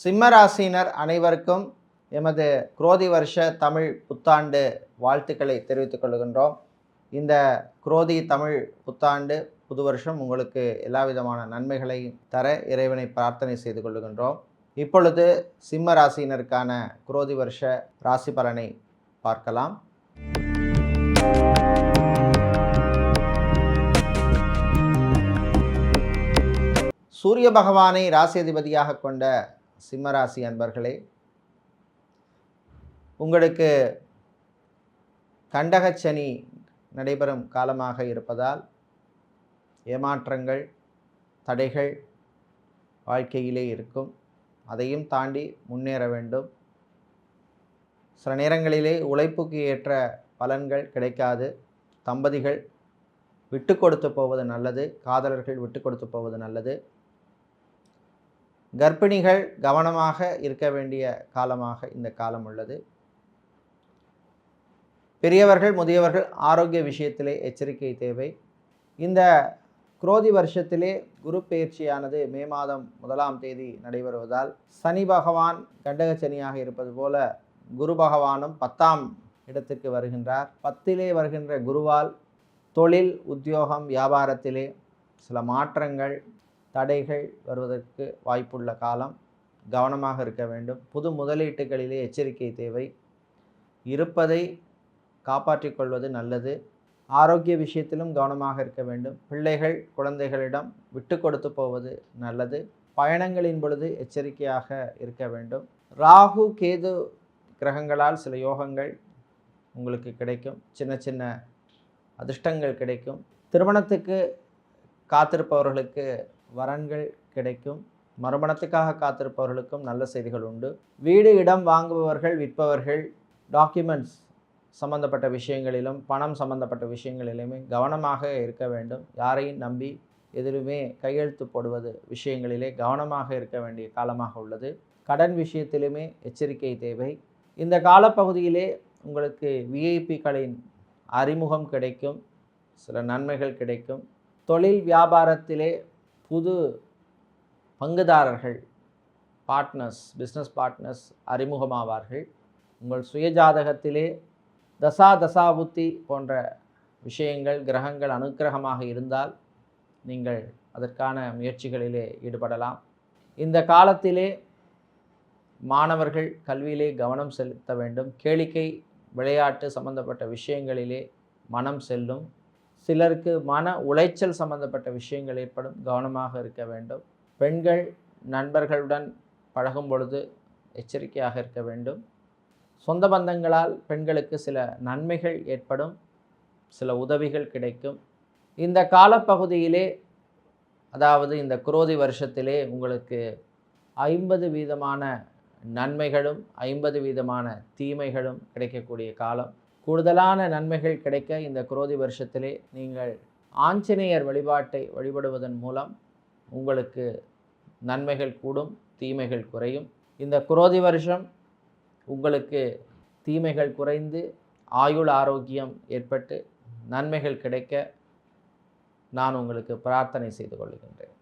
சிம்மராசினர் அனைவருக்கும் எமது குரோதி வருஷ தமிழ் புத்தாண்டு வாழ்த்துக்களை தெரிவித்துக் கொள்கின்றோம். இந்த குரோதி தமிழ் புத்தாண்டு புது வருஷம் உங்களுக்கு எல்லா விதமான நன்மைகளையும் தர இறைவனை பிரார்த்தனை செய்து கொள்கின்றோம். இப்பொழுது சிம்ம ராசியினருக்கான குரோதி வருஷ ராசி பலனை பார்க்கலாம். சூரிய பகவானை ராசி அதிபதியாக கொண்ட சிம்மராசி அன்பர்களே உங்களுக்கு கண்டகச்சனி நடைபெறும் காலமாக இருப்பதால் ஏமாற்றங்கள் தடைகள் வாழ்க்கையிலே இருக்கும். அதையும் தாண்டி முன்னேற வேண்டும். சில நேரங்களிலே உழைப்புக்கு ஏற்ற பலன்கள் கிடைக்காது. தம்பதிகள் விட்டு கொடுத்து போவது நல்லது காதலர்கள் விட்டு கொடுத்து போவது நல்லது. கர்ப்பிணிகள் கவனமாக இருக்க வேண்டிய காலமாக இந்த காலம் உள்ளது. பெரியவர்கள் முதியவர்கள் ஆரோக்கிய விஷயத்திலே எச்சரிக்கை தேவை. இந்த குரோதி வருஷத்திலே குரு பயிற்சியானது மே மாதம் முதலாம் தேதி நடைபெறுவதால் சனி பகவான் கண்டக சனியாக இருப்பது போல குரு பகவானும் பத்தாம் இடத்திற்கு வருகின்றார். பத்திலே வருகின்ற குருவால் தொழில் உத்தியோகம் வியாபாரத்திலே சில மாற்றங்கள் தடைகள் வருவதற்கு வாய்ப்புள்ள காலம் கவனமாக இருக்க வேண்டும். புது முதலீட்டுகளிலே எச்சரிக்கை தேவை. இருப்பதை காப்பாற்றிக் கொள்வது நல்லது. ஆரோக்கிய விஷயத்திலும் கவனமாக இருக்க வேண்டும். பிள்ளைகள் குழந்தைகளிடம் விட்டு கொடுத்து போவது நல்லது. பயணங்களின் பொழுது எச்சரிக்கையாக இருக்க வேண்டும். ராகு கேது கிரகங்களால் சில யோகங்கள் உங்களுக்கு கிடைக்கும். சின்ன சின்ன அதிர்ஷ்டங்கள் கிடைக்கும். திருமணத்துக்கு காத்திருப்பவர்களுக்கு வரன்கள் கிடைக்கும். மறுமணத்துக்காக காத்திருப்பவர்களுக்கும் நல்ல செய்திகள் உண்டு. வீடு இடம் வாங்குபவர்கள் விற்பவர்கள் டாக்குமெண்ட்ஸ் சம்பந்தப்பட்ட விஷயங்களிலும் பணம் சம்பந்தப்பட்ட விஷயங்களிலுமே கவனமாக இருக்க வேண்டும். யாரையும் நம்பி எதிலுமே கையெழுத்து போடுவது விஷயங்களிலே கவனமாக இருக்க வேண்டிய காலமாக உள்ளது. கடன் விஷயத்திலுமே எச்சரிக்கை தேவை. இந்த காலப்பகுதியிலே உங்களுக்கு விஐபிகளின் அறிமுகம் கிடைக்கும். சில நன்மைகள் கிடைக்கும். தொழில் வியாபாரத்திலே புது பங்குதாரர்கள் பார்ட்னர்ஸ் பிஸ்னஸ் பார்ட்னர்ஸ் அறிமுகமாவார்கள். உங்கள் சுயஜாதகத்திலே தசா தசாபுத்தி போன்ற விஷயங்கள் கிரகங்கள் அனுக்கிரகமாக இருந்தால் நீங்கள் அதற்கான முயற்சிகளிலே ஈடுபடலாம். இந்த காலத்திலே மாணவர்கள் கல்வியிலே கவனம் செலுத்த வேண்டும். கேளிக்கை விளையாட்டு சம்பந்தப்பட்ட விஷயங்களிலே மனம் செல்லும். சிலருக்கு மன உளைச்சல் சம்பந்தப்பட்ட விஷயங்கள் ஏற்படும் கவனமாக இருக்க வேண்டும். பெண்கள் நண்பர்களுடன் பழகும் பொழுது எச்சரிக்கையாக இருக்க வேண்டும். சொந்த பந்தங்களால் பெண்களுக்கு சில நன்மைகள் ஏற்படும் சில உதவிகள் கிடைக்கும். இந்த காலப்பகுதியிலே அதாவது இந்த குரோதி வருஷத்திலே உங்களுக்கு ஐம்பது வீதமான நன்மைகளும் ஐம்பது வீதமான தீமைகளும் கிடைக்கக்கூடிய காலம். கூடுதலான நன்மைகள் கிடைக்க இந்த குரோதி வருஷத்திலே நீங்கள் ஆஞ்சநேயர் வழிபாட்டை வழிபடுவதன் மூலம் உங்களுக்கு நன்மைகள் கூடும் தீமைகள் குறையும். இந்த குரோதி வருஷம் உங்களுக்கு தீமைகள் குறைந்து ஆயுள் ஆரோக்கியம் ஏற்பட்டு நன்மைகள் கிடைக்க நான் உங்களுக்கு பிரார்த்தனை செய்து கொள்கின்றேன்.